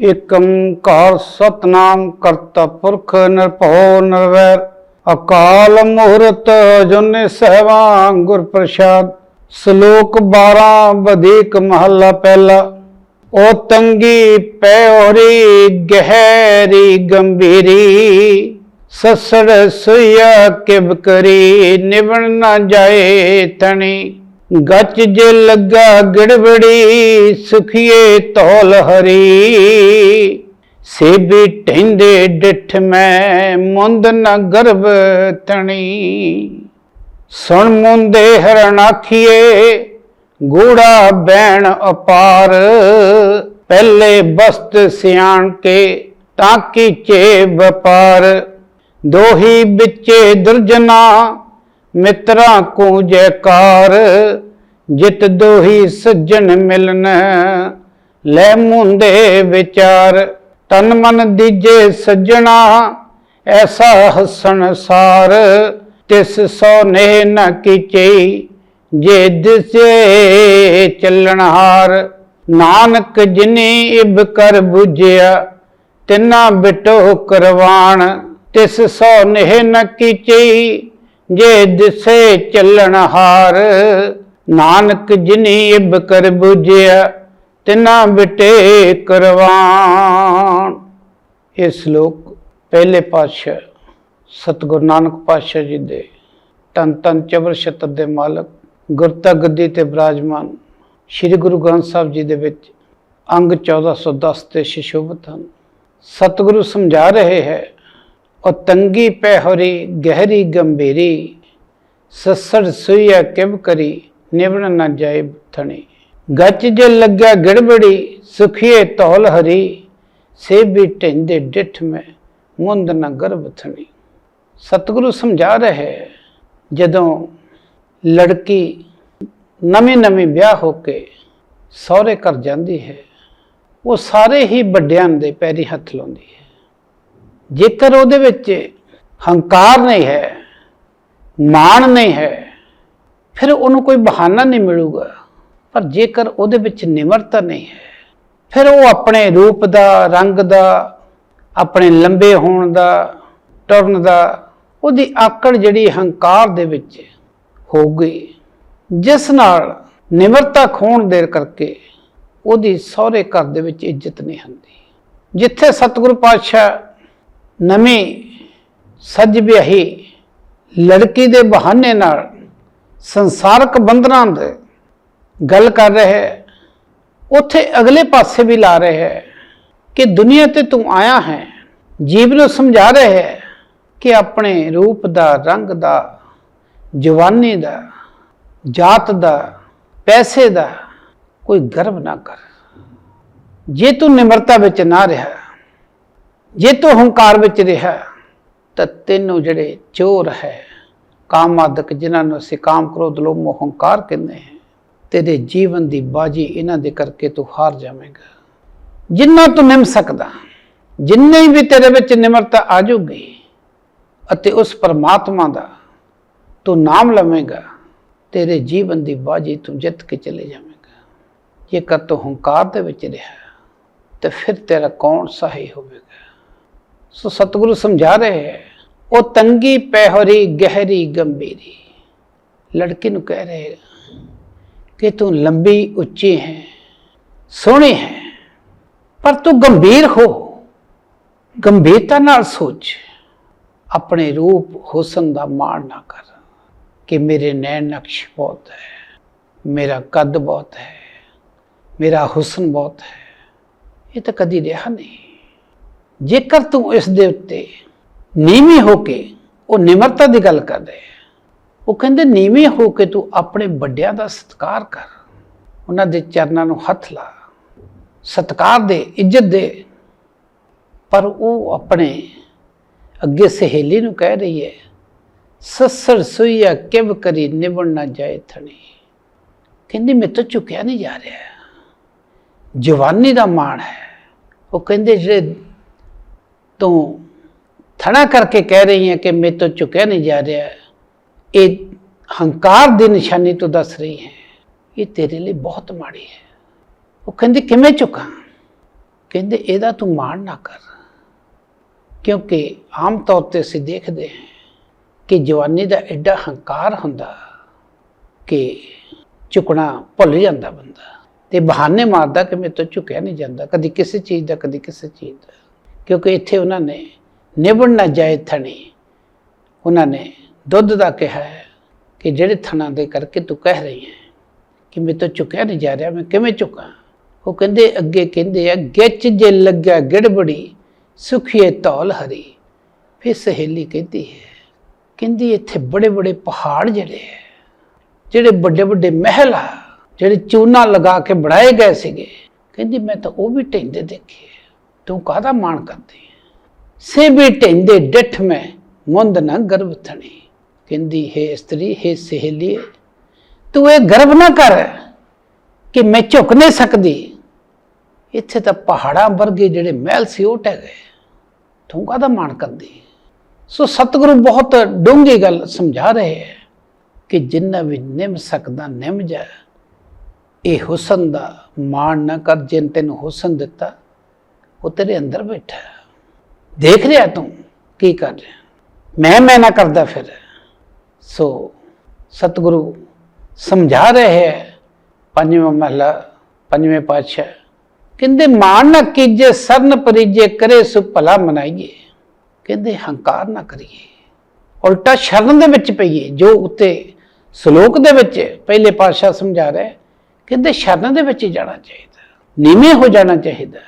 ਏਕ ਓੰਕਾਰ ਸਤਨਾਮ ਕਰਤਾ ਪੁਰਖ ਨਿਰਭਉ ਨਿਰਵੈਰ, ਅਕਾਲ ਮੂਰਤ ਜੁਨੇ ਸਹਿਬਾਂ ਗੁਰ ਪ੍ਰਸਾਦ, ਸ਼ਲੋਕ 12 ਵਧੇਕ ਮਹੱਲਾ ਪਹਿਲਾ ਉਹ ਤੰਗੀ ਪੈਉਰੀ ਗਹਿਰੀ ਗੰਭੀਰੀ, ਸਸੜ ਸੁਇਆ ਕਿਬ ਕਰੀ ਨਿਵਣ ਨਾ ਜਾਏ ਤਣੀ। ਗੱਚ ਜੇ ਲੱਗਾ ਗੜਬੜੀ ਸੁਖੀਏ ਤੋਲ ਹਰੀ। ਸੇਬੀ ਟੈਂਦੇ ਡਿਠ ਮੈਂ, ਮੁੰਦ ਨਾ ਗਰਭ ਤਣੀ। ਸੁਣ ਮੁੰਦੇ ਹਰਣ ਆਖੀਏ, ਗੂੜਾ ਬੈਣ ਅਪਾਰ। ਪਹਿਲੇ ਬਸਤ ਸਿਆਣ ਕੇ, ਤਾਂ ਕੀਚੇ ਵਪਾਰ। ਦੋਹੀ ਵਿੱਚੇ ਦੁਰਜਨਾ ਮਿੱਤਰਾਂ ਕੋ ਜੈਕਾਰ, ਜਿਤ ਦੋਹੀ ਸੱਜਣ ਮਿਲਨ, ਲੈ ਮੁੰਦੇ ਵਿਚਾਰ, ਤਨ ਮਨ ਦੀਜੇ ਸੱਜਣਾ, ਐਸਾ ਹਸਣ ਸਾਰ, ਤਿਸ ਸੋ ਨੇ ਨ ਕੀਚੇ, ਜੇ ਦਿਸੇ ਚੱਲਣ ਹਾਰ। ਨਾਨਕ ਜਿਨੀ ਇਬ ਕਰ 부ਝਿਆ ਤਿਨਾ ਬਿਟੋ ਕਰਵਾਣ, ਤਿਸ ਸੋ ਨਹਿ ਨ ਕੀਚੇ ਜੇ ਦਿਸੇ ਚੱਲਣ ਹਾਰ, ਨਾਨਕ ਜਿਨੀ ਇਬ ਕਰ 부ਝਿਆ ਤਿਨਾ ਬਿਟੇ ਕਰਵਾਣ। ਇਹ ਸ਼ਲੋਕ ਪਹਿਲੇ ਪਾਤਸ਼ਾਹ ਸਤਿਗੁਰੂ ਨਾਨਕ ਪਾਤਸ਼ਾਹ ਜੀ ਦੇ ਤਨ ਤਨ ਚਬਰ ਸ਼ਤਰ ਦੇ ਮਾਲਕ ਗੁਰਤਾ ਗੱਦੀ ਤੇ ਬਿਰਾਜਮਾਨ ਸ੍ਰੀ ਗੁਰੂ ਗ੍ਰੰਥ ਸਾਹਿਬ ਜੀ ਦੇ ਵਿੱਚ ਅੰਗ 1410 ਤੇ ਸ਼ਿਸ਼ੋਭਤ ਹਨ। ਸਤਿਗੁਰੂ ਸਮਝਾ ਰਹੇ ਹੈ ਉਹ ਤੰਗੀ ਪੈ ਹੋਰੀ ਗਹਿਰੀ ਗੰਭੀਰੀ ਸਸੜ ਸੁਈਆ ਕਿਬ ਕਰੀ ਨਿਵਣ ਨਾ ਜਾਏ ਥਣੀ। ਗੱਚ ਜੇ ਲੱਗਿਆ ਗੜਬੜੀ ਸੁਖੀਏ ਧੌਲ ਹਰੀ ਸੇਬੀ ਢਿੰਦੇ ਡਿਠ ਮੈਂ ਮੁੰਦ ਨਾ ਗਰਭ ਥਣੀ। ਸਤਿਗੁਰੂ ਸਮਝਾ ਰਹੇ ਹੈ, ਜਦੋਂ ਲੜਕੀ ਨਵੇਂ ਨਵੇਂ ਵਿਆਹ ਹੋ ਕੇ ਸਹੁਰੇ ਘਰ ਜਾਂਦੀ ਹੈ ਉਹ ਸਾਰੇ ਹੀ ਵੱਡਿਆਂ ਦੇ ਪੈਰੀ ਹੱਥ ਲਾਉਂਦੀ ਹੈ। ਜੇਕਰ ਉਹਦੇ ਵਿੱਚ ਹੰਕਾਰ ਨਹੀਂ ਹੈ, ਮਾਣ ਨਹੀਂ ਹੈ, ਫਿਰ ਉਹਨੂੰ ਕੋਈ ਬਹਾਨਾ ਨਹੀਂ ਮਿਲੂਗਾ। ਪਰ ਜੇਕਰ ਉਹਦੇ ਵਿੱਚ ਨਿਮਰਤਾ ਨਹੀਂ ਹੈ, ਫਿਰ ਉਹ ਆਪਣੇ ਰੂਪ ਦਾ, ਰੰਗ ਦਾ, ਆਪਣੇ ਲੰਬੇ ਹੋਣ ਦਾ, ਟਰਨ ਦਾ, ਉਹਦੀ ਆਕੜ ਜਿਹੜੀ ਹੰਕਾਰ ਦੇ ਵਿੱਚ ਹੋ ਗਈ ਜਿਸ ਨਾਲ ਨਿਮਰਤਾ ਖੋਣ ਦੇਰ ਕਰਕੇ ਉਹਦੀ ਸਹੁਰੇ ਘਰ ਦੇ ਵਿੱਚ ਇੱਜ਼ਤ ਨਹੀਂ ਹੁੰਦੀ। ਜਿੱਥੇ ਸਤਿਗੁਰੂ ਪਾਤਸ਼ਾਹ ਨਵੀਂ ਸੱਜ ਵਿਆਹੀ ਲੜਕੀ ਦੇ ਬਹਾਨੇ ਨਾਲ ਸੰਸਾਰਕ ਬੰਧਨਾਂ ਦੇ ਗੱਲ ਕਰ ਰਿਹਾ ਹੈ। ਉੱਥੇ ਅਗਲੇ ਪਾਸੇ ਵੀ ਲਾ ਰਹੇ ਹੈ ਕਿ ਦੁਨੀਆ ਤੇ ਤੂੰ ਆਇਆ ਹੈ। ਜੀਵ ਨੂੰ ਸਮਝਾ ਰਿਹਾ ਹੈ ਕਿ ਆਪਣੇ ਰੂਪ ਦਾ, ਰੰਗ ਦਾ, ਜਵਾਨੀ ਦਾ, ਜਾਤ ਦਾ, ਪੈਸੇ ਦਾ ਕੋਈ ਗਰਵ ਨਾ ਕਰ। ਜੇ ਤੂੰ ਨਿਮਰਤਾ ਵਿੱਚ ਨਾ ਰਿਹਾ ਜੇ ਤੂੰ ਹੰਕਾਰ ਵਿੱਚ ਰਿਹਾ, ਤਾਂ ਤੈਨੂੰ ਜਿਹੜੇ ਚੋਰ ਹੈ, ਕਾਮਾਦਕ, ਜਿਨ੍ਹਾਂ ਨੂੰ ਅਸੀਂ ਕਾਮ ਕ੍ਰੋਧ, ਲੋਭ, ਮੋਹ, ਹੰਕਾਰ ਕਹਿੰਦੇ ਹਾਂ, ਤੇਰੇ ਜੀਵਨ ਦੀ ਬਾਜੀ ਇਹਨਾਂ ਦੇ ਕਰਕੇ ਤੂੰ ਹਾਰ ਜਾਵੇਂਗਾ। ਜਿੰਨਾ ਤੂੰ ਨਿਮ ਸਕਦਾ, ਜਿੰਨੇ ਵੀ ਤੇਰੇ ਵਿੱਚ ਨਿਮਰਤਾ ਆ ਜਾਊਗੀ, ਅਤੇ ਉਸ ਪਰਮਾਤਮਾ ਦਾ ਤੂੰ ਨਾਮ ਲਵੇਂਗਾ, ਤੇਰੇ ਜੀਵਨ ਦੀ ਬਾਜੀ ਤੂੰ ਜਿੱਤ ਕੇ ਚਲੇ ਜਾਵੇਂਗਾ। ਜੇਕਰ ਤੂੰ ਹੰਕਾਰ ਦੇ ਵਿੱਚ ਰਿਹਾ, ਤੇ ਫਿਰ ਤੇਰਾ ਕੌਣ ਸਹੀ ਹੋਵੇਗਾ? ਸੋ ਸਤਿਗੁਰੂ ਸਮਝਾ ਰਹੇ ਹੈ, ਉਹ ਤੰਗੀ, ਪਹਿਰੀ, ਗਹਿਰੀ, ਗੰਭੀਰੀ। ਲੜਕੀ ਨੂੰ ਕਹਿ ਰਹੇ ਕਿ ਤੂੰ ਲੰਬੀ, ਉੱਚੀ ਹੈ, ਸੋਹਣੀ ਹੈ, ਪਰ ਤੂੰ ਗੰਭੀਰ ਹੋ। ਗੰਭੀਰਤਾ ਨਾਲ ਸੋਚ, ਆਪਣੇ ਰੂਪ ਹੁਸਨ ਦਾ ਮਾਣ ਨਾ ਕਰ ਕਿ ਮੇਰੇ ਨੈਣ ਨਕਸ਼ ਬਹੁਤ ਹੈ, ਮੇਰਾ ਕੱਦ ਬਹੁਤ ਹੈ, ਮੇਰਾ ਹੁਸਨ ਬਹੁਤ ਹੈ। ਇਹ ਤਾਂ ਕਦੀ ਰਿਹਾ ਨਹੀਂ। ਜੇਕਰ ਤੂੰ ਇਸ ਦੇ ਉੱਤੇ ਨੀਵੀਂ ਹੋ ਕੇ ਉਹ ਨਿਮਰਤਾ ਦੀ ਗੱਲ ਕਰ ਰਿਹਾ ਉਹ ਕਹਿੰਦੇ ਨੀਵੇਂ ਹੋ ਕੇ ਤੂੰ ਆਪਣੇ ਵੱਡਿਆਂ ਦਾ ਸਤਿਕਾਰ ਕਰ, ਉਹਨਾਂ ਦੇ ਚਰਨਾਂ ਨੂੰ ਹੱਥ ਲਾ, ਸਤਿਕਾਰ ਦੇ, ਇੱਜ਼ਤ ਦੇ, ਪਰ ਉਹ ਆਪਣੇ ਅੱਗੇ ਸਹੇਲੀ ਨੂੰ ਕਹਿ ਰਹੀ ਹੈ ਸਸਰ ਸੁਈਆ ਕਿਵ ਕਰੀ ਨਿਵਣ ਨਾ ਜਾਏ ਥਣੀ। ਕਹਿੰਦੀ ਮੇਰੇ ਤੋਂ ਝੁਕਿਆ ਨਹੀਂ ਜਾ ਰਿਹਾ। ਜਵਾਨੀ ਦਾ ਮਾਣ ਹੈ। ਉਹ ਕਹਿੰਦੇ ਜਿਹੜੇ ਤੂੰ ਥਣਾ ਕਰਕੇ ਕਹਿ ਰਹੀ ਹੈ ਕਿ ਮੇਰੇ ਤੋਂ ਝੁਕਿਆ ਨਹੀਂ ਜਾ ਰਿਹਾ। ਇਹ ਹੰਕਾਰ ਦੀ ਨਿਸ਼ਾਨੀ ਤੋਂ ਦੱਸ ਰਹੀ ਹੈ। ਇਹ ਤੇਰੇ ਲਈ ਬਹੁਤ ਮਾੜੀ ਹੈ। ਉਹ ਕਹਿੰਦੀ, ਕਿਵੇਂ ਝੁਕਾਂ? ਕਹਿੰਦੇ, ਇਹਦਾ ਤੂੰ ਮਾਣ ਨਾ ਕਰ। ਕਿਉਂਕਿ ਆਮ ਤੌਰ ਤੇ ਅਸੀਂ ਦੇਖਦੇ ਹਾਂ ਕਿ ਜਵਾਨੀ ਦਾ ਐਡਾ ਹੰਕਾਰ ਹੁੰਦਾ ਕਿ ਝੁਕਣਾ ਭੁੱਲ ਜਾਂਦਾ ਬੰਦਾ ਤੇ ਬਹਾਨੇ ਮਾਰਦਾ ਕਿ ਮੇਰੇ ਤੋਂ ਝੁਕਿਆ ਨਹੀਂ ਜਾਂਦਾ। ਕਦੀ ਕਿਸੇ ਚੀਜ਼ ਦਾ, ਕਦੀ ਕਿਸੇ ਚੀਜ਼ ਦਾ। ਕਿਉਂਕਿ ਇੱਥੇ ਉਹਨਾਂ ਨੇ ਨਿਭਣ ਨਾ ਜਾਏ ਥਣੀ। ਉਹਨਾਂ ਨੇ ਦੁੱਧ ਦਾ ਕਿਹਾ ਹੈ ਕਿ ਜਿਹੜੇ ਥਣਾ ਦੇ ਕਰਕੇ ਤੂੰ ਕਹਿ ਰਹੀ ਹੈ ਕਿ ਮੇਰੇ ਤੋਂ ਝੁਕਿਆ ਨਹੀਂ ਜਾ ਰਿਹਾ, ਮੈਂ ਕਿਵੇਂ ਝੁਕਾਂ ਉਹ ਕਹਿੰਦੇ, ਅੱਗੇ ਕਹਿੰਦੇ ਆ, ਗਿੱਚ ਜੇ ਲੱਗਿਆ ਗਿੜਬੜੀ, ਸੁਖੀਏ ਤੌਲ ਹਰੀ। ਫਿਰ ਸਹੇਲੀ ਕਹਿੰਦੀ ਹੈ, ਕਹਿੰਦੀ ਇੱਥੇ ਬੜੇ ਬੜੇ ਪਹਾੜ ਜਿਹੜੇ ਹੈ, ਜਿਹੜੇ ਵੱਡੇ ਵੱਡੇ ਮਹਿਲ ਆ, ਜਿਹੜੇ ਚੂਨਾ ਲਗਾ ਕੇ ਬਣਾਏ ਗਏ ਸੀਗੇ। ਕਹਿੰਦੀ, ਮੈਂ ਤਾਂ ਉਹ ਵੀ ਢਹਿੰਦੇ ਦੇਖੇ ਤੂੰ ਕਾਹਦਾ ਮਾਣ ਕਰਦੀ? ਹੈ ਸੇ ਵੀ ਢਹਿੰਦੇ ਡਿੱਠ ਮੈਂ, ਮੁੰਦ ਨਾ ਗਰਭ ਥਣੀ। ਕਹਿੰਦੀ, ਹੈ ਇਸਤਰੀ, ਹੈ ਸਹੇਲੀ ਤੂੰ ਇਹ ਗਰਭ ਨਾ ਕਰ ਕਿ ਮੈਂ ਝੁਕ ਨਹੀਂ ਸਕਦੀ। ਇੱਥੇ ਤਾਂ ਪਹਾੜਾਂ ਵਰਗੇ ਜਿਹੜੇ ਮਹਿਲ ਸੀ, ਉਹ ਟਹਿ ਗਏ। ਤੂੰ ਕਾਹਦਾ ਮਾਣ ਕਰਦੀ? ਸੋ ਸਤਿਗੁਰੂ ਬਹੁਤ ਡੂੰਘੀ ਗੱਲ ਸਮਝਾ ਰਹੇ ਹੈ ਕਿ ਜਿੰਨਾ ਵੀ ਨਿਮ ਸਕਦਾ, ਨਿਮ ਜਾ। ਇਹ ਹੁਸਨ ਦਾ ਮਾਣ ਨਾ ਕਰ, ਜਿਨ ਤੈਨੂੰ ਹੁਸਨ ਦਿੱਤਾ। ਉਹ ਤੇਰੇ ਅੰਦਰ ਬੈਠਾ ਦੇਖ ਰਿਹਾ ਤੂੰ ਕੀ ਕਰ ਰਿਹਾ ਮੈਂ ਮੈਂ ਨਾ ਕਰਦਾ ਫਿਰ। ਸੋ ਸਤਿਗੁਰੂ ਸਮਝਾ ਰਹੇ ਹੈ, ਪੰਜਵਾਂ ਮਹਲਾ, ਪੰਜਵੇਂ ਪਾਤਸ਼ਾਹ। ਕਹਿੰਦੇ, ਮਾਣ ਨਾ ਕੀਜੇ, ਸਰਨ ਪਰੀਜੇ, ਕਰੇ ਸੁ ਭਲਾ ਮਨਾਈਏ। ਕਹਿੰਦੇ, ਹੰਕਾਰ ਨਾ ਕਰੀਏ। ਉਲਟਾ ਸ਼ਰਨ ਦੇ ਵਿੱਚ ਪਈਏ, ਜੋ ਉੱਤੇ ਸ਼ਲੋਕ ਦੇ ਵਿੱਚ ਪਹਿਲੇ ਪਾਤਸ਼ਾਹ ਸਮਝਾ ਰਿਹਾ ਕਹਿੰਦੇ, ਸ਼ਰਨ ਦੇ ਵਿੱਚ ਹੀ ਜਾਣਾ ਚਾਹੀਦਾ ਨੀਵੇਂ ਹੋ ਜਾਣਾ ਚਾਹੀਦਾ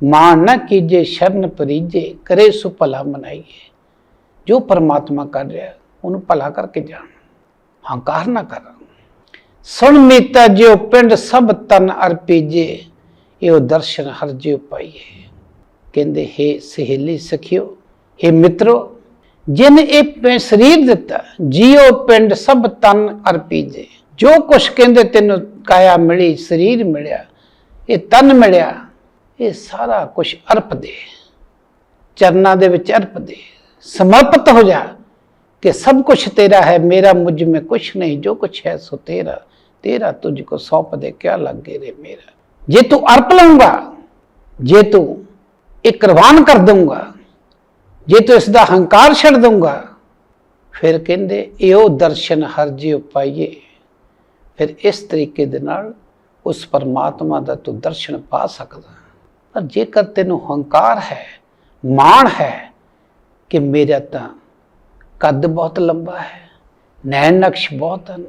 ਮਾਣ ਨਾ ਕੀਜੇ ਸ਼ਰਨ ਪਰੀਜੇ, ਕਰੇ ਸੁ ਭਲਾ ਮਨਾਈਏ। ਜੋ ਪਰਮਾਤਮਾ ਕਰ ਰਿਹਾ, ਉਹਨੂੰ ਭਲਾ ਕਰਕੇ ਜਾਣ। ਹੰਕਾਰ ਨਾ ਕਰ। ਸੁਣ ਮੀਤਾ ਜਿਉ ਪਿੰਡ ਸਭ ਤਨ ਅਰਪੀਜੇ ਇਹੋ ਦਰਸ਼ਨ ਹਰ ਜਿਉ ਪਾਈਏ। ਕਹਿੰਦੇ, ਹੈ ਸਹੇਲੀ ਸਖਿਓ, ਹੈ ਮਿੱਤਰੋ, ਜਿਨ ਇਹ ਸਰੀਰ ਦਿੱਤਾ, ਜਿਉ ਪਿੰਡ ਸਭ ਤਨ ਅਰਪੀਜੇ ਜੋ ਕੁਛ ਕਹਿੰਦੇ, ਤੈਨੂੰ ਕਾਇਆ ਮਿਲੀ, ਸਰੀਰ ਮਿਲਿਆ, ਇਹ ਤਨ ਮਿਲਿਆ। ਇਹ ਸਾਰਾ ਕੁਝ ਅਰਪ ਦੇ, ਚਰਨਾਂ ਦੇ ਵਿੱਚ ਅਰਪ ਦੇ ਸਮਰਪਿਤ ਹੋ ਜਾ ਕਿ ਸਭ ਕੁਝ ਤੇਰਾ ਹੈ, ਮੇਰਾ ਮੁਝ ਮੇ ਕੁਝ ਨਹੀਂ, ਜੋ ਕੁਝ ਹੈ ਸੋ ਤੇਰਾ ਤੇਰਾ ਤੁਝ ਕੋ ਸੌਂਪ ਦੇ, ਕਿਆ ਲੱਗੇ ਰੇ ਮੇਰਾ। ਜੇ ਤੂੰ ਅਰਪ ਲਊਗਾ, ਜੇ ਤੂੰ ਇਹ ਕੁਰਬਾਨ ਕਰ ਦਊਗਾ, ਜੇ ਤੂੰ ਇਸ ਦਾ ਹੰਕਾਰ ਛੱਡ ਦਊਗਾ, ਫਿਰ ਕਹਿੰਦੇ, ਇਹੋ ਦਰਸ਼ਨ ਹਰ ਜੀ ਉਪਾਈਏ ਫਿਰ ਇਸ ਤਰੀਕੇ ਦੇ ਨਾਲ ਉਸ ਪਰਮਾਤਮਾ ਦਾ ਤੂੰ ਦਰਸ਼ਨ ਪਾ ਸਕਦਾ। ਪਰ ਜੇਕਰ ਤੈਨੂੰ ਹੰਕਾਰ ਹੈ, ਮਾਣ ਹੈ ਕਿ ਮੇਰਾ ਤਾਂ ਕੱਦ ਬਹੁਤ ਲੰਬਾ ਹੈ, ਨੈਣ ਨਕਸ਼ ਬਹੁਤ ਹਨ,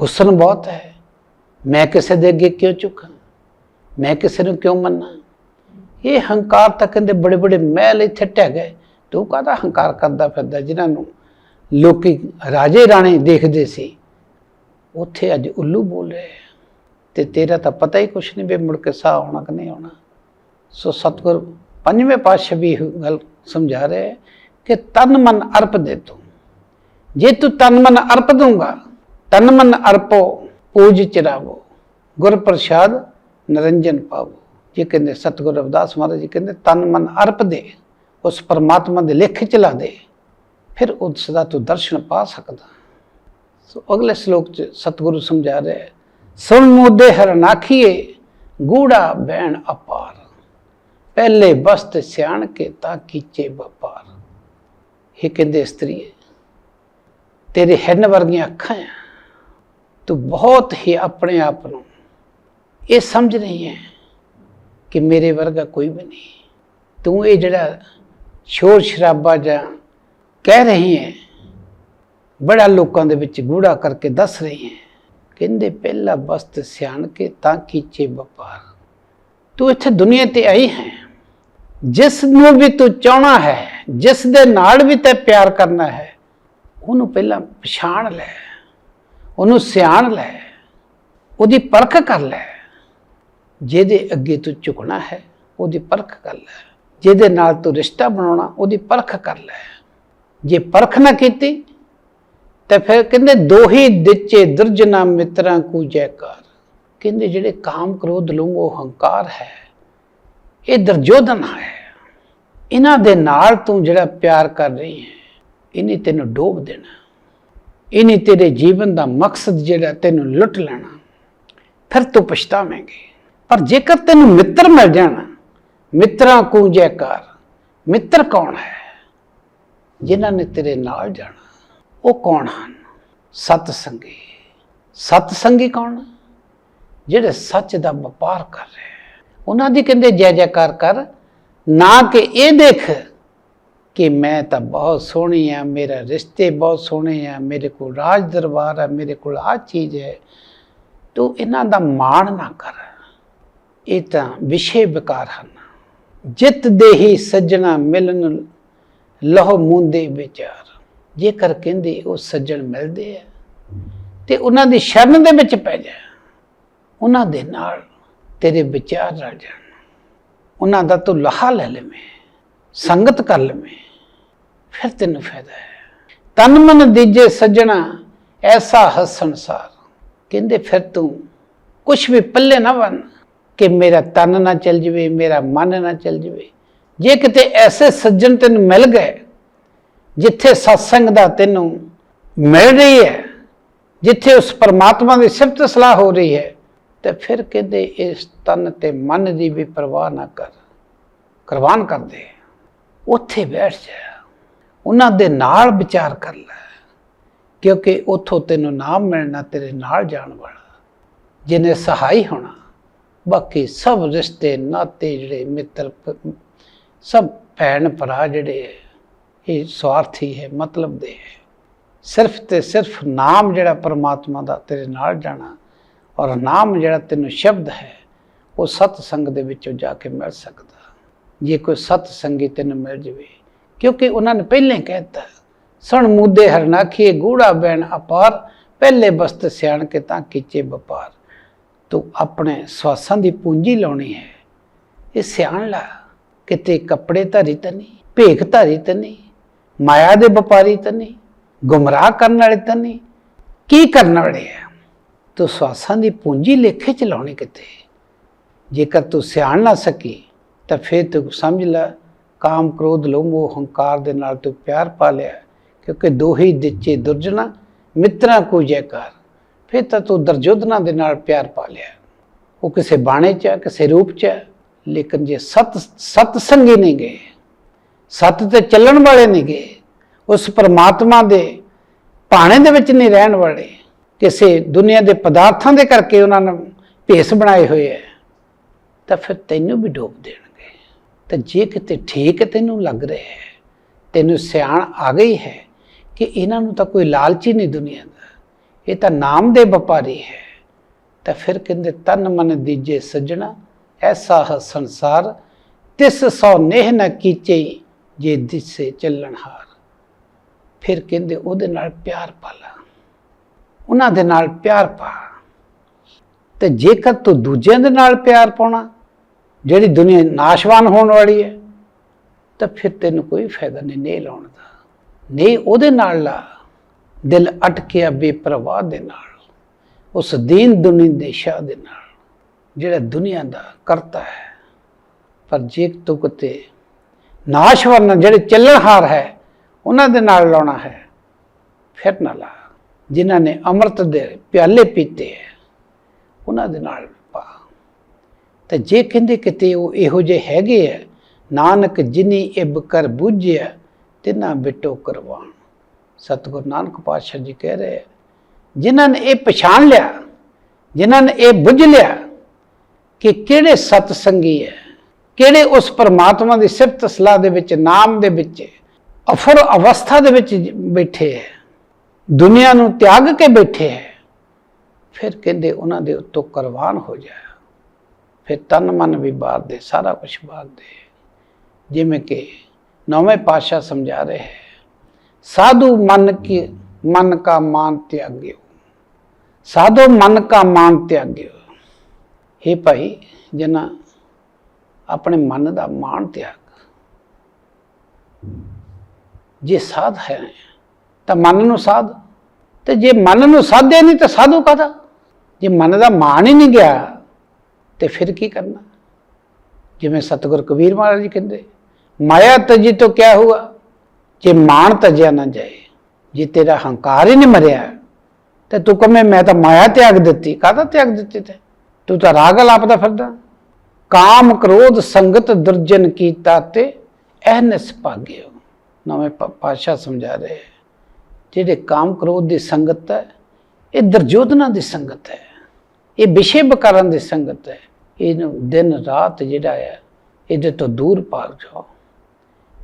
ਹੁਸਨ ਬਹੁਤ ਹੈ, ਮੈਂ ਕਿਸੇ ਦੇ ਅੱਗੇ ਕਿਉਂ ਝੁਕਾਂ? ਮੈਂ ਕਿਸੇ ਨੂੰ ਕਿਉਂ ਮੰਨਾਂ? ਇਹ ਹੰਕਾਰ ਤਾਂ ਕਹਿੰਦੇ ਬੜੇ ਬੜੇ ਮਹਿਲ ਇੱਥੇ ਟਹਿ ਗਏ। ਤੂੰ ਕਾਹਦਾ ਹੰਕਾਰ ਕਰਦਾ ਫਿਰਦਾ ਜਿਨ੍ਹਾਂ ਨੂੰ ਲੋਕੀ ਰਾਜੇ ਰਾਣੇ ਦੇਖਦੇ ਸੀ? ਉੱਥੇ ਅੱਜ ਉੱਲੂ ਬੋਲ ਰਹੇ ਆ। ਤੇ ਤੇਰਾ ਤਾਂ ਪਤਾ ਹੀ ਕੁਛ ਨਹੀਂ ਵੀ ਮੁੜ ਕੇ ਸਾਹ ਆਉਣਾ ਕਿ ਨਹੀਂ ਆਉਣਾ। ਸੋ ਸਤਿਗੁਰ ਪੰਜਵੇਂ ਪਾਤਸ਼ਾਹ ਵੀ ਇਹ ਗੱਲ ਸਮਝਾ ਰਹੇ ਕਿ ਤਨ ਮਨ ਅਰਪ ਦੇ ਤੂੰ। ਜੇ ਤੂੰ ਤਨ ਮਨ ਅਰਪ ਦੂੰਗਾ ਤਨ ਮਨ ਅਰਪੋ, ਪੂਜ ਚਰਾਵੋ, ਗੁਰ ਪ੍ਰਸਾਦ ਨਰੰਜਨ ਪਾਵੋ। ਜੇ ਕਹਿੰਦੇ ਸਤਿਗੁਰ ਰਵਿਦਾਸ ਮਹਾਰਾਜ ਜੀ ਕਹਿੰਦੇ ਤਨ ਮਨ ਅਰਪ ਦੇ, ਉਸ ਪਰਮਾਤਮਾ ਦੇ ਲੇਖ ਚਲਾ ਦੇ, ਫਿਰ ਉਸ ਦਾ ਤੂੰ ਦਰਸ਼ਨ ਪਾ ਸਕਦਾ। ਸੋ ਅਗਲੇ ਸ਼ਲੋਕ ਚ ਸਤਿਗੁਰੂ ਸਮਝਾ ਰਿਹਾ ਹੈ, ਸੁਣ ਮੁਦੇ ਹਰਨਾਖੀਏ ਗੂੜਾ ਬੈਣ ਅਪਾਰ। ਪਹਿਲੇ ਬਸਤ ਸਿਆਣ ਕੇ ਤਾਂ ਕੀਚੇ ਵਪਾਰ। ਇਹ ਕਹਿੰਦੇ ਇਸਤਰੀ, ਤੇਰੇ ਹਿਰਨ ਵਰਗੀਆਂ ਅੱਖਾਂ ਆ। ਤੂੰ ਬਹੁਤ ਹੀ ਆਪਣੇ ਆਪ ਨੂੰ ਇਹ ਸਮਝ ਰਹੀ ਹੈ ਕਿ ਮੇਰੇ ਵਰਗਾ ਕੋਈ ਵੀ ਨਹੀਂ। ਤੂੰ ਇਹ ਜਿਹੜਾ ਸ਼ੋਰ ਸ਼ਰਾਬਾ ਜਾਂ ਕਹਿ ਰਹੀ ਹੈ, ਬੜਾ ਲੋਕਾਂ ਦੇ ਵਿੱਚ ਗੂੜਾ ਕਰਕੇ ਦੱਸ ਰਹੀ ਹੈ, ਕਹਿੰਦੇ ਪਹਿਲਾ ਬਸਤ ਸਿਆਣ ਕੇ ਤਾਂ ਕੀਚੇ ਵਪਾਰ। ਤੂੰ ਇੱਥੇ ਦੁਨੀਆ ਤੇ ਆਈ ਹੈ। ਜਿਸ ਨੂੰ ਵੀ ਤੂੰ ਚਾਹਣਾ ਹੈ ਜਿਸ ਦੇ ਨਾਲ ਵੀ ਤੇ ਪਿਆਰ ਕਰਨਾ ਹੈ, ਉਹਨੂੰ ਪਹਿਲਾਂ ਪਛਾਣ ਲੈ, ਉਹਨੂੰ ਸਿਆਣ ਲੈ, ਉਹਦੀ ਪਰਖ ਕਰ ਲੈ। ਜਿਹਦੇ ਅੱਗੇ ਤੂੰ ਝੁਕਣਾ ਹੈ, ਉਹਦੀ ਪਰਖ ਕਰ ਲੈ। ਜਿਹਦੇ ਨਾਲ ਤੂੰ ਰਿਸ਼ਤਾ ਬਣਾਉਣਾ, ਉਹਦੀ ਪਰਖ ਕਰ ਲੈ। ਜੇ ਪਰਖ ਨਾ ਕੀਤੀ, ਤੇ ਫਿਰ ਕਹਿੰਦੇ ਦੋਹੀ ਦਿੱਚੇ ਦੁਰਜਨਾ ਮਿੱਤਰਾਂ ਕੂ ਜੈਕਾਰ। ਕਹਿੰਦੇ ਜਿਹੜੇ ਕਾਮ ਕ੍ਰੋਧ ਲੋਭ ਉਹ ਹੰਕਾਰ ਹੈ। ਇਹ ਦਰਜੋਧਨ ਹੈ। ਇਹਨਾਂ ਦੇ ਨਾਲ ਤੂੰ ਜਿਹੜਾ ਪਿਆਰ ਕਰ ਰਹੀ ਹੈ, ਇਹਨੇ ਤੈਨੂੰ ਡੋਬ ਦੇਣਾ। ਇਹਨੇ ਤੇਰੇ ਜੀਵਨ ਦਾ ਮਕਸਦ ਜਿਹੜਾ ਤੈਨੂੰ ਲੁੱਟ ਲੈਣਾ। ਫਿਰ ਤੂੰ ਪਛਤਾਵੇਂਗੀ। ਪਰ ਜੇਕਰ ਤੈਨੂੰ ਮਿੱਤਰ ਮਿਲ ਜਾਣ, ਮਿੱਤਰਾਂ ਕੂ ਜੈਕਾਰ, ਮਿੱਤਰ ਕੌਣ ਹੈ? ਜਿਨ੍ਹਾਂ ਨੇ ਤੇਰੇ ਨਾਲ ਜਾਣਾ, ਉਹ ਕੌਣ ਹਨ? ਸਤ ਸੰਗੀ ਸਤ ਸੰਗੀ ਕੌਣ? ਜਿਹੜੇ ਸੱਚ ਦਾ ਵਪਾਰ ਕਰ ਰਹੇ। ਉਹਨਾਂ ਦੀ ਕਹਿੰਦੇ, ਜੈ ਜੈਕਾਰ ਕਰ ਨਾ ਕਿ ਇਹ ਦੇਖ ਕਿ ਮੈਂ ਤਾਂ ਬਹੁਤ ਸੋਹਣੀ ਆ, ਮੇਰਾ ਰਿਸ਼ਤੇ ਬਹੁਤ ਸੋਹਣੇ ਆ, ਮੇਰੇ ਕੋਲ ਰਾਜ ਦਰਬਾਰ ਆ, ਮੇਰੇ ਕੋਲ ਆ ਚੀਜ਼ ਹੈ। ਤੂੰ ਇਹਨਾਂ ਦਾ ਮਾਣ ਨਾ ਕਰ। ਇਹ ਤਾਂ ਵਿਸ਼ੇ ਵਿਕਾਰ ਹਨ। ਜਿਤ ਦੇਹੀ ਸੱਜਣਾ ਮਿਲਨ ਲਹੋ ਮੁੰਦੇ ਵਿਚਾਰ। ਜੇਕਰ ਕਹਿੰਦੇ ਉਹ ਸੱਜਣ ਮਿਲਦੇ ਆ, ਤੇ ਉਹਨਾਂ ਦੀ ਸ਼ਰਨ ਦੇ ਵਿੱਚ ਪੈ ਜਾ। ਉਹਨਾਂ ਦੇ ਨਾਲ ਤੇਰੇ ਵਿਚਾਰ ਰਲ ਜਾਣ। ਉਹਨਾਂ ਦਾ ਤੂੰ ਲਹਾ ਲੈ ਲਵੇਂ, ਸੰਗਤ ਕਰ ਲਵੇਂ, ਫਿਰ ਤੈਨੂੰ ਫਾਇਦਾ ਹੈ। ਤਨ ਮਨ ਦੀਜੇ ਸੱਜਣਾ, ਐਸਾ ਹਸਨਸਾਰ ਕਹਿੰਦੇ ਫਿਰ ਤੂੰ ਕੁਛ ਵੀ ਪੱਲੇ ਨਾ ਬਣ ਕਿ ਮੇਰਾ ਤਨ ਨਾ ਚੱਲ ਜਵੇ, ਮੇਰਾ ਮਨ ਨਾ ਚੱਲ ਜਵੇ। ਜੇ ਕਿਤੇ ਐਸੇ ਸੱਜਣ ਤੈਨੂੰ ਮਿਲ ਗਏ, ਜਿੱਥੇ ਸਤਸੰਗ ਦਾ ਤੈਨੂੰ ਮਿਲ ਰਹੀ ਹੈ, ਜਿੱਥੇ ਉਸ ਪਰਮਾਤਮਾ ਦੀ ਸਿਫਤ ਸਲਾਹ ਹੋ ਰਹੀ ਹੈ ਤੇ ਫਿਰ ਕਹਿੰਦੇ ਇਸ ਤਨ ਤੇ ਮਨ ਦੀ ਵੀ ਪਰਵਾਹ ਨਾ ਕਰ ਕੁਰਬਾਨ ਕਰ ਦੇ ਉੱਥੇ ਬੈਠ ਜਾ। ਉਹਨਾਂ ਦੇ ਨਾਲ ਵਿਚਾਰ ਕਰ ਲੈ ਕਿਉਂਕਿ ਉੱਥੋਂ ਤੈਨੂੰ ਨਾਮ ਮਿਲਣਾ ਤੇਰੇ ਨਾਲ ਜਾਣ ਵਾਲਾ ਜਿਹਨੇ ਸਹਾਈ ਹੋਣਾ। ਬਾਕੀ ਸਭ ਰਿਸ਼ਤੇ ਨਾਤੇ ਜਿਹੜੇ ਮਿੱਤਰ ਸਭ ਭੈਣ ਭਰਾ ਜਿਹੜੇ ਹੈ, ਇਹ ਸਵਾਰਥੀ ਹੈ ਮਤਲਬ ਦੇ ਹੈ। ਸਿਰਫ ਤੇ ਸਿਰਫ ਨਾਮ ਜਿਹੜਾ ਪਰਮਾਤਮਾ ਦਾ ਤੇਰੇ ਨਾਲ ਜਾਣਾ ਔਰ ਨਾਮ ਜਿਹੜਾ ਤੈਨੂੰ ਸ਼ਬਦ ਹੈ, ਉਹ ਸਤ ਸੰਗ ਦੇ ਵਿੱਚੋਂ ਜਾ ਕੇ ਮਿਲ ਸਕਦਾ। ਜੇ ਕੋਈ ਸਤ ਸੰਗੀ ਤੈਨੂੰ ਮਿਲ ਜਵੇ, ਕਿਉਂਕਿ ਉਹਨਾਂ ਨੇ ਪਹਿਲਾਂ ਹੀ ਕਹਿਤਾ, ਸਣ ਮੁੱਦੇ ਹਰਨਾਖੀਏ ਗੂੜਾ ਬੈਣ ਅਪਾਰ, ਪਹਿਲੇ ਬਸਤ ਸਿਆਣ ਕੇ ਤਾਂ ਕੀਚੇ ਵਪਾਰ। ਤੂੰ ਆਪਣੇ ਸਵਾਸਾਂ ਦੀ ਪੂੰਜੀ ਲਾਉਣੀ ਹੈ। ਇਹ ਸਿਆਣ ਲਾ, ਕਿਤੇ ਕੱਪੜੇ ਧਾਰੀ ਤਾਂ ਨਹੀਂ, ਭੇਖ ਧਾਰੀ ਤਾਂ ਨਹੀਂ, ਮਾਇਆ ਦੇ ਵਪਾਰੀ ਤਾਂ ਨਹੀਂ, ਗੁੰਮਰਾਹ ਕਰਨ ਵਾਲੇ ਤਾਂ ਨਹੀਂ। ਕੀ ਕਰਨ ਵਾਲੇ ਆ? ਤੂੰ ਸਵਾਸਾਂ ਦੀ ਪੂੰਜੀ ਲੇਖੇ ਚ ਲਾਉਣੀ ਕਿਤੇ? ਜੇਕਰ ਤੂੰ ਸਿਆਣ ਨਾ ਸਕੀ ਤਾਂ ਫਿਰ ਤੂੰ ਸਮਝ ਲੈ ਕਾਮ ਕ੍ਰੋਧ ਲੋਭ ਮੋਹ ਹੰਕਾਰ ਦੇ ਨਾਲ ਤੂੰ ਪਿਆਰ ਪਾ ਲਿਆ ਕਿਉਂਕਿ ਦੋਹੀ ਦਿੱਚੇ ਦੁਰਜਨਾ ਮਿੱਤਰਾਂ ਕੋ ਜੈਕਾਰ। ਫਿਰ ਤਾਂ ਤੂੰ ਦਰਜੋਧਨਾ ਦੇ ਨਾਲ ਪਿਆਰ ਪਾ ਲਿਆ। ਉਹ ਕਿਸੇ ਬਾਣੇ ਚ ਹੈ, ਕਿਸੇ ਰੂਪ ਚ ਹੈ, ਲੇਕਿਨ ਜੇ ਸਤ ਸਤ ਸੰਗੀ ਨਹੀਂ ਗਏ ਸਤ ਤੇ ਚੱਲਣ ਵਾਲੇ ਨਹੀਂ ਗਏ ਉਸ ਪਰਮਾਤਮਾ ਦੇ ਭਾਣੇ ਦੇ ਵਿੱਚ ਨਹੀਂ ਰਹਿਣ ਵਾਲੇ ਕਿਸੇ ਦੁਨੀਆ ਦੇ ਪਦਾਰਥਾਂ ਦੇ ਕਰਕੇ ਉਹਨਾਂ ਨੇ ਭੇਸ ਬਣਾਏ ਹੋਏ ਹੈ ਤਾਂ ਫਿਰ ਤੈਨੂੰ ਵੀ ਡੋਬ ਦੇਣਗੇ। ਤਾਂ ਜੇ ਕਿਤੇ ਠੀਕ ਤੈਨੂੰ ਲੱਗ ਰਿਹਾ ਹੈ ਤੈਨੂੰ ਸਿਆਣ ਆ ਗਈ ਹੈ ਕਿ ਇਹਨਾਂ ਨੂੰ ਤਾਂ ਕੋਈ ਲਾਲਚੀ ਨਹੀਂ ਦੁਨੀਆ ਦਾ, ਇਹ ਤਾਂ ਨਾਮ ਦੇ ਵਪਾਰੀ ਹੈ। ਤਾਂ ਫਿਰ ਕਹਿੰਦੇ, ਤਨ ਮਨ ਦੀਜੇ ਸੱਜਣਾ, ਐਸਾ ਹ ਸੰਸਾਰ, ਤਿਸ ਸੋ ਨੇਹ ਨ ਕੀਚੇ ਜੇ ਦਿਸੇ ਚੱਲਣ ਹਾਰ। ਫਿਰ ਕਹਿੰਦੇ, ਉਹਦੇ ਨਾਲ ਪਿਆਰ ਪਾਲਾ। ਉਹਨਾਂ ਦੇ ਨਾਲ ਪਿਆਰ ਪਾ। ਤੇ ਜੇਕਰ ਤੂੰ ਦੂਜਿਆਂ ਦੇ ਨਾਲ ਪਿਆਰ ਪਾਉਣਾ, ਜਿਹੜੀ ਦੁਨੀਆ ਨਾਸ਼ਵਾਨ ਹੋਣ ਵਾਲੀ ਹੈ, ਤਾਂ ਫਿਰ ਤੈਨੂੰ ਕੋਈ ਫਾਇਦਾ ਨਹੀਂ ਨੇ ਲਾਉਣ ਦਾ। ਨਹੀਂ ਉਹਦੇ ਨਾਲ ਲਾ, ਦਿਲ ਅਟਕਿਆ ਬੇਪਰਵਾਹ ਦੇ ਨਾਲ, ਉਸ ਦੀਨ ਦੁਨੀ ਦੇ ਸ਼ਾਹ ਦੇ ਨਾਲ, ਜਿਹੜਾ ਦੁਨੀਆ ਦਾ ਕਰਤਾ ਹੈ। ਪਰ ਜੇ ਤੂੰ ਕਿਤੇ ਨਾਸ਼ਵਾਨ, ਜਿਹੜੇ ਚੱਲਣਹਾਰ ਹੈ, ਉਹਨਾਂ ਦੇ ਨਾਲ ਲਾਉਣਾ ਹੈ, ਫਿਰ ਨਾ ਲਾ। ਜਿਨ੍ਹਾਂ ਨੇ ਅੰਮ੍ਰਿਤ ਦੇ ਪਿਆਲੇ ਪੀਤੇ ਹੈ, ਉਹਨਾਂ ਦੇ ਨਾਲ ਪਾ। ਤੇ ਜੇ ਕਹਿੰਦੇ ਕਿਤੇ ਉਹ ਇਹੋ ਜਿਹੇ ਹੈਗੇ ਆ ਨਾਨਕ ਜਿਨੀ ਇਬ ਕਰ ਬੁੱਝਿਆ, ਤਿਨਾ ਬਿਟੋ ਕਰਵਾਣ ਸਤਿਗੁਰੂ ਨਾਨਕ ਪਾਤਸ਼ਾਹ ਜੀ ਕਹਿ ਰਹੇ ਜਿਨ੍ਹਾਂ ਨੇ ਇਹ ਪਛਾਣ ਲਿਆ, ਜਿਨ੍ਹਾਂ ਨੇ ਇਹ ਬੁੱਝ ਲਿਆ ਕਿ ਕਿਹੜੇ ਸਤ ਸੰਗੀ ਹੈ, ਕਿਹੜੇ ਉਸ ਪਰਮਾਤਮਾ ਦੀ ਸਿਫਤ ਸਲਾਹ ਦੇ ਵਿੱਚ, ਨਾਮ ਦੇ ਵਿੱਚ, ਅਫਰ ਅਵਸਥਾ ਦੇ ਵਿੱਚ ਬੈਠੇ ਹੈ ਦੁਨੀਆ ਨੂੰ ਤਿਆਗ ਕੇ ਬੈਠੇ ਹੈ, ਫਿਰ ਕਹਿੰਦੇ ਉਹਨਾਂ ਦੇ ਉੱਤੋਂ ਕੁਰਬਾਨ ਹੋ ਜਾਇਆ। ਫਿਰ ਤਨ ਮਨ ਵੀ ਬਾਰ ਦੇ ਸਾਰਾ ਕੁਝ ਬਾਰ ਦੇ ਜਿਵੇਂ ਕਿ ਨੌਵੇਂ ਪਾਤਸ਼ਾਹ ਸਮਝਾ ਰਹੇ ਹੈ, ਸਾਧੂ ਮਨ ਕੀ, ਮਨ ਕਾ ਮਾਨ ਤਿਆਗਿਓ। ਸਾਧੂ ਮਨ ਕਾ ਮਾਨ ਤਿਆਗਿਓ। हे ਭਾਈ, ਜਨਾ ਆਪਣੇ ਮਨ ਦਾ ਮਾਣ ਤਿਆਗ। ਜੇ ਸਾਧ ਹੈ ਤਾਂ ਮਨ ਨੂੰ ਸਾਧ। ਤੇ ਜੇ ਮਨ ਨੂੰ ਸਾਧਿਆ ਨਹੀਂ ਤਾਂ ਸਾਧੂ ਕਾਹਦਾ? ਜੇ ਮਨ ਦਾ ਮਾਣ ਹੀ ਨਹੀਂ ਗਿਆ, ਤੇ ਫਿਰ ਕੀ ਕਰਨਾ? ਜਿਵੇਂ ਸਤਿਗੁਰ ਕਬੀਰ ਮਹਾਰਾਜ ਜੀ ਕਹਿੰਦੇ, ਮਾਇਆ ਤਜੀ ਤੋਂ ਕਿਆ ਹੁਆ ਜੇ ਮਾਣ ਤਜਿਆ ਨਾ ਜਾਏ, ਜੇ ਤੇਰਾ ਹੰਕਾਰ ਹੀ ਨਹੀਂ ਮਰਿਆ, ਤੇ ਤੂੰ ਕਹਵੇਂ, ਮੈਂ ਤਾਂ ਮਾਇਆ ਤਿਆਗ ਦਿੱਤੀ। ਕਾਹਦਾ ਤਿਆਗ ਦਿੱਤੀ ਤੇ? ਤੂੰ ਤਾਂ ਰਾਗ ਲਾਪਦਾ ਫਿਰਦਾ। ਕਾਮ ਕ੍ਰੋਧ ਸੰਗਤ ਦੁਰਜਨ ਕੀਤਾ ਤੇ ਅਹਨਸ ਭਾਗਿਓ ਨਵੇਂ ਪਾ- ਪਾਤਸ਼ਾਹ ਸਮਝਾ ਰਹੇ। ਜਿਹੜੇ ਕਾਮ ਕ੍ਰੋਧ ਦੀ ਸੰਗਤ ਹੈ, ਇਹ ਦਰਜੋਧਨਾ ਦੀ ਸੰਗਤ ਹੈ। ਇਹ ਵਿਸ਼ੇ ਬਕਾਰਾਂ ਦੀ ਸੰਗਤ ਹੈ। ਇਹਨੂੰ ਦਿਨ ਰਾਤ ਜਿਹੜਾ ਹੈ, ਇਹਦੇ ਤੋਂ ਦੂਰ ਭਾਗ ਜਾਓ।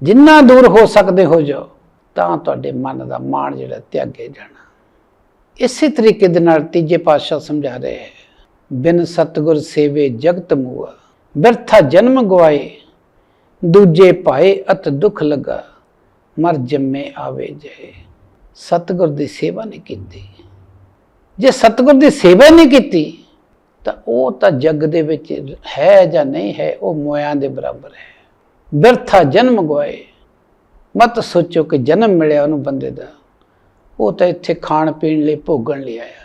ਜਿੰਨਾ ਦੂਰ ਹੋ ਸਕਦੇ ਹੋ ਜਾਓ, ਤਾਂ ਤੁਹਾਡੇ ਮਨ ਦਾ ਮਾਣ ਜਿਹੜਾ ਤਿਆਗੇ ਜਾਣਾ। ਇਸੇ ਤਰੀਕੇ ਦੇ ਨਾਲ ਤੀਜੇ ਪਾਤਸ਼ਾਹ ਸਮਝਾ ਰਹੇ ਹੈ, ਬਿਨ ਸਤਗੁਰ ਸੇਵੇ ਜਗਤ ਮੂਆ, ਬਿਰਥਾ ਜਨਮ ਗਵਾਏ, ਦੂਜੇ ਪਾਏ ਅਤ ਦੁਖ ਲਗਾ, ਮਰ ਜੰਮੇ ਆਵੇ ਜੇ ਸਤਗੁਰ ਦੀ ਸੇਵਾ ਨਹੀਂ ਕੀਤੀ। ਜੇ ਸਤਗੁਰ ਦੀ ਸੇਵਾ ਨਹੀਂ ਕੀਤੀ, ਤਾਂ ਉਹ ਤਾਂ ਜੱਗ ਦੇ ਵਿੱਚ ਹੈ ਜਾਂ ਨਹੀਂ ਹੈ, ਉਹ ਮੋਇਆਂ ਦੇ ਬਰਾਬਰ ਹੈ। ਬਿਰਥਾ ਜਨਮ ਗਵਾਏ, ਮਤ ਸੋਚੋ ਕਿ ਜਨਮ ਮਿਲਿਆ ਉਹਨੂੰ ਬੰਦੇ ਦਾ। ਉਹ ਤਾਂ ਇੱਥੇ ਖਾਣ ਪੀਣ ਲਈ ਭੋਗਣ ਲਈ ਆਇਆ।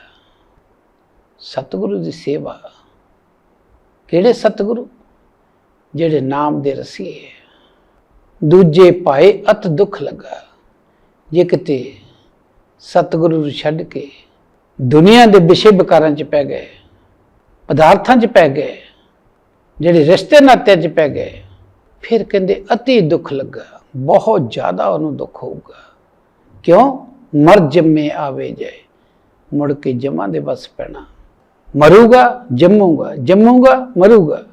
ਸਤਿਗੁਰੂ ਦੀ ਸੇਵਾ ਕਿਹੜੇ ਸਤਿਗੁਰੂ? ਜਿਹੜੇ ਨਾਮ ਦੇ ਰਸੀਏ। ਦੂਜੇ ਪਾਏ ਅਤ ਦੁੱਖ ਲੱਗਾ। ਜੇ ਕਿਤੇ ਸਤਿਗੁਰੂ ਨੂੰ ਛੱਡ ਕੇ ਦੁਨੀਆ ਦੇ ਵਿਸ਼ੇ ਵਿਕਾਰਾਂ 'ਚ ਪੈ ਗਏ, ਪਦਾਰਥਾਂ 'ਚ ਪੈ ਗਏ, ਜਿਹੜੇ ਰਿਸ਼ਤੇ ਨਾਤਿਆਂ 'ਚ ਪੈ ਗਏ, ਫਿਰ ਕਹਿੰਦੇ ਅਤੀ ਦੁੱਖ ਲੱਗਾ, ਬਹੁਤ ਜ਼ਿਆਦਾ ਉਹਨੂੰ ਦੁੱਖ ਹੋਊਗਾ। ਕਿਉਂ? ਮਰ ਜੰਮੇ ਆਵੇ ਜਾਏ ਮੁੜ ਕੇ ਜਮਾਂ ਦੇ ਬਸ ਪੈਣਾ। ਮਰੂਗਾ, ਜੰਮੂਗਾ ਜੰਮੂਗਾ, ਮਰੂਗਾ।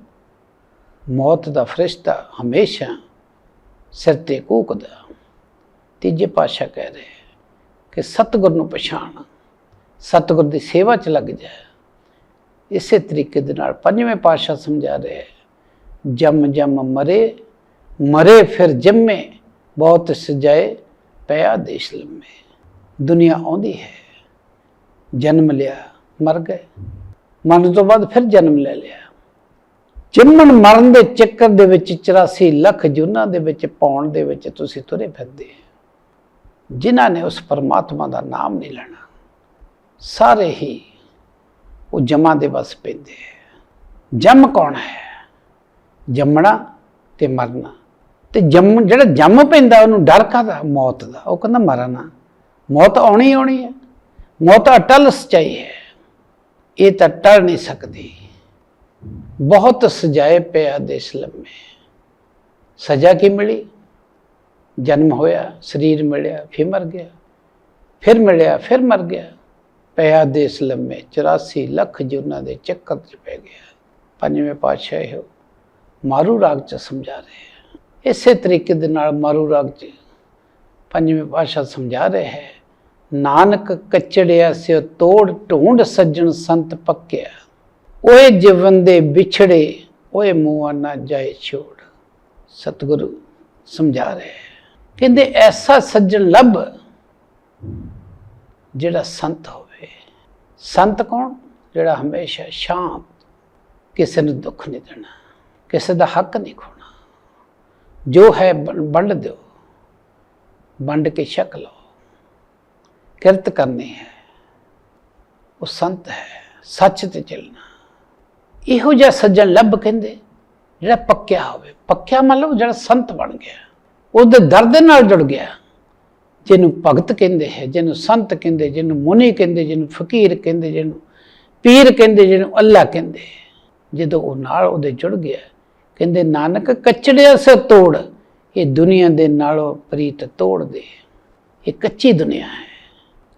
ਮੌਤ ਦਾ ਫਰਿਸ਼ਤਾ ਹਮੇਸ਼ਾ ਸਿਰ ਤੇ ਕੂਕਦਾ, ਤੀਜੇ ਪਾਸ਼ਾ ਕਹਿ ਰਹੇ ਕਿ ਸਤਿਗੁਰ ਨੂੰ ਪਛਾਣ ਸਤਿਗੁਰ ਦੀ ਸੇਵਾ 'ਚ ਲੱਗ ਜਾ ਇਸੇ ਤਰੀਕੇ ਦੇ ਨਾਲ ਪੰਜਵੇਂ ਪਾਤਸ਼ਾਹ ਸਮਝਾ ਰਿਹਾ ਹੈ, ਜਮ ਜਮ ਮਰੇ ਮਰੇ ਫਿਰ ਜੰਮੇ ਬਹੁਤ ਸਜਾਏ ਪਿਆ ਦੇਸ਼ ਲੰਮੇ। ਦੁਨੀਆ ਆਉਂਦੀ ਹੈ ਜਨਮ ਲਿਆ ਮਰ ਗਏ। ਮਰਨ ਤੋਂ ਬਾਅਦ ਫਿਰ ਜਨਮ ਲੈ ਲਿਆ। ਜੰਮਣ ਮਰਨ ਦੇ ਚੱਕਰ ਦੇ ਵਿੱਚ 84 ਲੱਖ ਜੁਨਾਂ ਦੇ ਵਿੱਚ ਪਾਉਣ ਦੇ ਵਿੱਚ ਤੁਸੀਂ ਤੁਰੇ ਫਿਰਦੇ ਜਿਨ੍ਹਾਂ ਨੇ ਉਸ ਪਰਮਾਤਮਾ ਦਾ ਨਾਮ ਨਹੀਂ ਲੈਣਾ, ਸਾਰੇ ਹੀ ਉਹ ਜਮਾਂ ਦੇ ਵਸ ਪੈਂਦੇ ਹੈ ਜੰਮ ਕੌਣ ਹੈ? ਜੰਮਣਾ ਤੇ ਮਰਨਾ। ਤੇ ਜੰਮ, ਜਿਹੜਾ ਜੰਮ ਪੈਂਦਾ, ਉਹਨੂੰ ਡਰ ਕਾਹਦਾ? ਮੌਤ ਦਾ। ਉਹ ਕਹਿੰਦਾ, ਮਰਨਾ। ਮੌਤ ਆਉਣੀ ਆਉਣੀ ਹੈ। ਮੌਤ ਅਟਲ ਸਚਾਈ ਹੈ। ਇਹ ਤਾਂ ਟਲ ਨਹੀਂ ਸਕਦੀ। ਬਹੁਤ ਸਜਾਏ ਪਿਆ ਦੇਸ਼ ਲੰਮੇ। ਸਜ਼ਾ ਕੀ ਮਿਲੀ? ਜਨਮ ਹੋਇਆ, ਸਰੀਰ ਮਿਲਿਆ, ਫਿਰ ਮਰ ਗਿਆ। ਫਿਰ ਮਿਲਿਆ, ਫਿਰ ਮਰ ਗਿਆ। ਪਿਆ ਦੇਸ਼ ਲੰਮੇ 84 ਲੱਖ ਜੁਨਾਂ ਦੇ ਚੱਕਰ 'ਚ ਪੈ ਗਿਆ। ਪੰਜਵੇਂ ਪਾਤਸ਼ਾਹ ਇਹ ਮਾਰੂ ਰਾਗ 'ਚ ਸਮਝਾ ਰਹੇ ਹੈ। ਇਸੇ ਤਰੀਕੇ ਦੇ ਨਾਲ ਮਾਰੂ ਰਾਗ 'ਚ ਪੰਜਵੇਂ ਪਾਤਸ਼ਾਹ ਸਮਝਾ ਰਹੇ ਹੈ, ਨਾਨਕ ਕਚੜਿਆ ਸਿਓ ਤੋੜ ਢੂੰਡ ਸੱਜਣ ਸੰਤ ਪੱਕਿਆ। ਓਏ ਜੀਵਨ ਦੇ ਵਿਛੜੇ, ਓਏ ਮੂੰਹ ਨਾ ਜਾਏ ਛੋੜ। ਸਤਿਗੁਰੂ ਸਮਝਾ ਰਹੇ ਹੈ। ਕਹਿੰਦੇ ਐਸਾ ਸੱਜਣ ਲੱਭ ਜਿਹੜਾ ਸੰਤ ਹੋਵੇ। ਸੰਤ ਕੌਣ? ਜਿਹੜਾ ਹਮੇਸ਼ਾ ਸ਼ਾਂਤ, ਕਿਸੇ ਨੂੰ ਦੁੱਖ ਨਹੀਂ ਦੇਣਾ, ਕਿਸੇ ਦਾ ਹੱਕ ਨਹੀਂ ਖੋਣਾ। ਜੋ ਹੈ ਵੰਡ ਦਿਓ, ਵੰਡ ਕੇ ਛਕ ਲਓ। ਕਿਰਤ ਕਰਨੀ ਹੈ, ਉਹ ਸੰਤ ਹੈ, ਸੱਚ ਤੇ ਚੱਲਣਾ। ਇਹੋ ਜਿਹਾ ਸੱਜਣ ਲੱਭ ਕਹਿੰਦੇ, ਜਿਹੜਾ ਪੱਕਿਆ ਹੋਵੇ। ਪੱਕਿਆ ਮਤਲਬ ਜਿਹੜਾ ਸੰਤ ਬਣ ਗਿਆ। ਉਹਦੇ ਦਰਦ ਨਾਲ ਜੁੜ ਗਿਆ। ਜਿਹਨੂੰ ਭਗਤ ਕਹਿੰਦੇ ਹੈ, ਜਿਹਨੂੰ ਸੰਤ ਕਹਿੰਦੇ, ਜਿਹਨੂੰ ਮੁਨੀ ਕਹਿੰਦੇ, ਜਿਹਨੂੰ ਫਕੀਰ ਕਹਿੰਦੇ, ਜਿਹਨੂੰ ਪੀਰ ਕਹਿੰਦੇ, ਜਿਹਨੂੰ ਅੱਲਾ ਕਹਿੰਦੇ। ਜਦੋਂ ਉਹ ਨਾਲ ਉਹਦੇ ਜੁੜ ਗਿਆ, ਕਹਿੰਦੇ, ਨਾਨਕ, ਕਚੜਿਆ ਸਿਰ ਤੋੜ, ਇਹ ਦੁਨੀਆ ਦੇ ਨਾਲੋਂ ਪ੍ਰੀਤ ਤੋੜ ਦੇ। ਇਹ ਕੱਚੀ ਦੁਨੀਆ ਹੈ।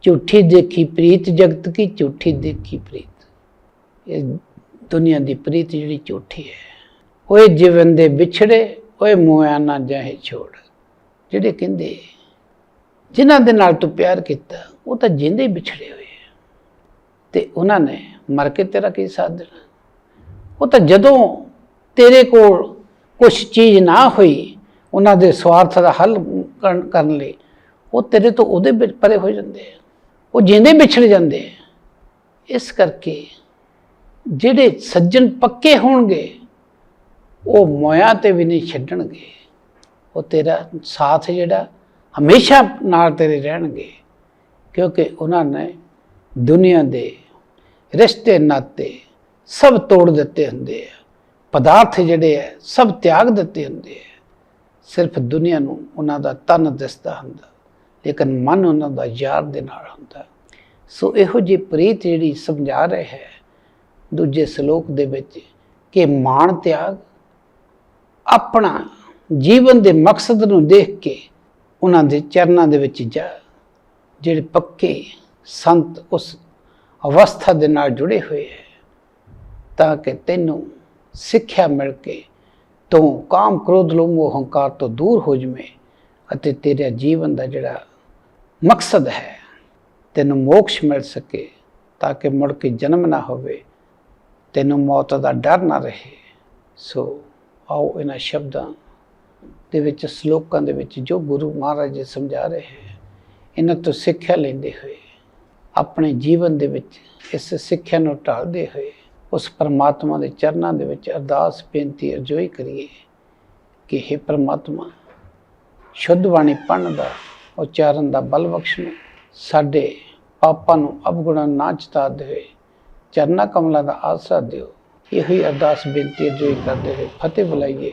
ਝੂਠੀ ਦੇਖੀ ਪ੍ਰੀਤ ਜਗਤ ਕੀ, ਝੂਠੀ ਦੇਖੀ ਪ੍ਰੀਤ। ਇਹ ਦੁਨੀਆ ਦੀ ਪ੍ਰੀਤ ਜਿਹੜੀ ਝੂਠੀ ਹੈ। ਓਏ ਜੀਵਨ ਦੇ ਵਿਛੜੇ, ਓਏ ਮੋਇਆ ਨਾ ਜਾਏ ਛੋੜ। ਜਿਹੜੇ ਕਹਿੰਦੇ, ਜਿਨ੍ਹਾਂ ਦੇ ਨਾਲ ਤੂੰ ਪਿਆਰ ਕੀਤਾ, ਉਹ ਤਾਂ ਜਿੰਦੇ ਹੀ ਵਿਛੜੇ ਹੋਏ ਆ। ਤੇ ਉਹਨਾਂ ਨੇ ਮਰ ਕੇ ਤੇਰਾ ਕੀ ਸਾਥ ਦੇਣਾ? ਉਹ ਤਾਂ ਜਦੋਂ ਤੇਰੇ ਕੋਲ ਕੁਝ ਚੀਜ਼ ਨਾ ਹੋਈ, ਉਹਨਾਂ ਦੇ ਸਵਾਰਥ ਦਾ ਹੱਲ ਕਰਨ ਲਈ, ਉਹ ਤੇਰੇ ਤੋਂ ਉਹਦੇ ਵਿੱਚ ਪਰੇ ਹੋ ਜਾਂਦੇ ਉਹ ਜਿੰਦੇ ਵਿਛੜ ਜਾਂਦੇ ਇਸ ਕਰਕੇ ਜਿਹੜੇ ਸੱਜਣ ਪੱਕੇ ਹੋਣਗੇ, ਉਹ ਮੋਇਆ ਤੇ ਵੀ ਨਹੀਂ ਛੱਡਣਗੇ। ਉਹ ਤੇਰਾ ਸਾਥ ਜਿਹੜਾ ਹਮੇਸ਼ਾ ਨਾਲ ਤੇਰੇ ਰਹਿਣਗੇ। ਕਿਉਂਕਿ ਉਹਨਾਂ ਨੇ ਦੁਨੀਆ ਦੇ ਰਿਸ਼ਤੇ ਨਾਤੇ ਸਭ ਤੋੜ ਦਿੱਤੇ ਹੁੰਦੇ ਆ। ਪਦਾਰਥ ਜਿਹੜੇ ਆ, ਸਭ ਤਿਆਗ ਦਿੱਤੇ ਹੁੰਦੇ ਆ। ਸਿਰਫ ਦੁਨੀਆ ਨੂੰ ਉਹਨਾਂ ਦਾ ਤਨ ਦਿਸਦਾ ਹੁੰਦਾ, ਲੇਕਿਨ ਮਨ ਉਹਨਾਂ ਦਾ ਯਾਰ ਦੇ ਨਾਲ ਹੁੰਦਾ। ਸੋ ਇਹੋ ਜਿਹੀ ਪ੍ਰੀਤ ਜਿਹੜੀ ਸਮਝਾ ਰਹੇ ਹੈ, ਦੂਜੇ ਸ਼ਲੋਕ ਦੇ ਵਿੱਚ ਕਿ ਮਾਣ ਤਿਆਗ ਆਪਣਾ ਜੀਵਨ ਦੇ ਮਕਸਦ ਨੂੰ ਦੇਖ ਕੇ ਉਹਨਾਂ ਦੇ ਚਰਨਾਂ ਦੇ ਵਿੱਚ ਜਾ, ਜਿਹੜੇ ਪੱਕੇ ਸੰਤ ਉਸ ਅਵਸਥਾ ਦੇ ਨਾਲ ਜੁੜੇ ਹੋਏ ਹੈ, ਤਾਂ ਕਿ ਤੈਨੂੰ ਸਿੱਖਿਆ ਮਿਲ ਕੇ ਤੂੰ ਕਾਮ ਕ੍ਰੋਧ, ਲੋਭ ਮੋਹ ਹੰਕਾਰ ਤੋਂ ਦੂਰ ਹੋ ਜਵੇਂ ਅਤੇ ਤੇਰਾ ਜੀਵਨ ਦਾ ਜਿਹੜਾ ਮਕਸਦ ਹੈ, ਤੈਨੂੰ ਮੋਕਸ਼ ਮਿਲ ਸਕੇ ਤਾਂ ਕਿ ਮੁੜ ਕੇ ਜਨਮ ਨਾ ਹੋਵੇ, ਤੈਨੂੰ ਮੌਤ ਦਾ ਡਰ ਨਾ ਰਹੇ। ਸੋ ਆਓ ਇਹਨਾਂ ਸ਼ਬਦਾਂ ਦੇ ਵਿੱਚ, ਸ਼ਲੋਕਾਂ ਦੇ ਵਿੱਚ ਜੋ ਗੁਰੂ ਮਹਾਰਾਜ ਜੀ ਸਮਝਾ ਰਹੇ ਹੈ, ਇਹਨਾਂ ਤੋਂ ਸਿੱਖਿਆ ਲੈਂਦੇ ਹੋਏ, ਆਪਣੇ ਜੀਵਨ ਦੇ ਵਿੱਚ ਇਸ ਸਿੱਖਿਆ ਨੂੰ ਢਾਲਦੇ ਹੋਏ, ਉਸ ਪਰਮਾਤਮਾ ਦੇ ਚਰਨਾਂ ਦੇ ਵਿੱਚ ਅਰਦਾਸ, ਬੇਨਤੀ, ਅਰਜ਼ੋਈ ਕਰੀਏ ਕਿ हे ਪਰਮਾਤਮਾ, ਸ਼ੁੱਧ ਬਾਣੀ ਪੜ੍ਹਨ ਦਾ, ਉਚਾਰਨ ਦਾ ਬਲ ਬਖਸ਼ਣਾ ਸਾਡੇ ਪਾਪਾਂ ਨੂੰ ਅਵਗੁਣਾ ਨਾ ਚਤਾਦੇ ਹੋਏ ਚਰਨਾ ਕਮਲਾਂ ਦਾ ਆਸਰਾ ਦਿਓ। ਇਹੋ ਹੀ ਅਰਦਾਸ, ਬੇਨਤੀ, ਅਰਜ਼ੋਈ ਕਰਦੇ ਹੋਏ ਫਤਿਹ ਬੁਲਾਈਏ।